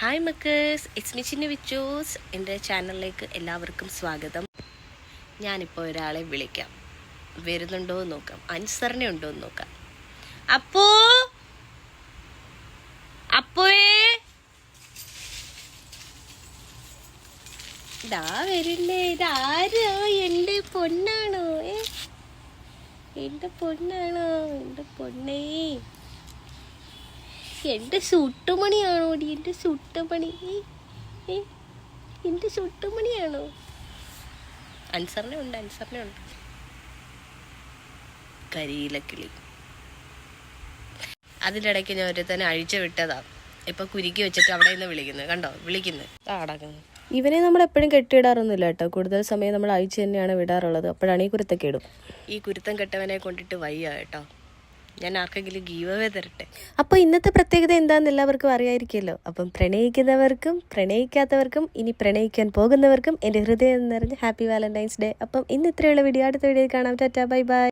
Hi മക്കേഴ്സ് it's മിച്ചിന് വിച്ചൂസ് എന്റെ ചാനലിലേക്ക് എല്ലാവർക്കും സ്വാഗതം. ഞാനിപ്പോൾ ഒരാളെ വിളിക്കാം. വരുന്നുണ്ടോ എന്ന് നോക്കാം. അനുസരണ ഉണ്ടോ എന്ന് നോക്കാം. അപ്പോ? അപ്പോയേ ഇതാ വരില്ലേ ഇതാരോ? എന്റെ പൊന്നാണോ? ഏ? എന്റെ പൊന്നാണോ? എന്റെ പൊന്നേ. എന്റെ സുട്ടുമണിയാണോ ഡി? എന്റെ സുട്ടുമണി എന്റെ സുട്ടുമണിയാണോ അൻസറിനെ ഉണ്ട് അൻസറിനെ ഉണ്ട്. കരിയിലക്കിളി. അതിന്റെ ഇടയ്ക്ക് ഞാൻ ഒരുത്തനെ അഴിച്ചു വിട്ടതാ. ഇപ്പൊ കുരുക്കി വെച്ചിട്ട് അവിടെ നിന്ന് വിളിക്കുന്നത് കണ്ടോ? വിളിക്കുന്നത് ഇവനെ നമ്മൾ എപ്പോഴും കെട്ടിയിടാറൊന്നുമില്ല കേട്ടോ. കൂടുതൽ സമയം നമ്മൾ അയച്ചു തന്നെയാണ് വിടാറുള്ളത്. അപ്പോഴാണ് ഈ കുരുത്തൊക്കെ ഇടും. ഈ കുരുത്തം കെട്ടവനെ കൊണ്ടിട്ട് വയ്യ കേട്ടോ. ഞാൻ ആർക്കെങ്കിലും അവേ തരട്ടെ. അപ്പോൾ ഇന്നത്തെ പ്രത്യേകത എന്താണെന്ന് എല്ലാവർക്കും അറിയായിരിക്കുമല്ലോ. അപ്പം പ്രണയിക്കുന്നവർക്കും പ്രണയിക്കാത്തവർക്കും ഇനി പ്രണയിക്കാൻ പോകുന്നവർക്കും എന്റെ ഹൃദയം നിറഞ്ഞ ഹാപ്പി വാലന്റൈൻസ് ഡേ അപ്പം ഇന്ന് ഇത്രയുള്ള വീഡിയോ അടുത്ത വീഡിയോയിൽ കാണാം. Tata bye bye.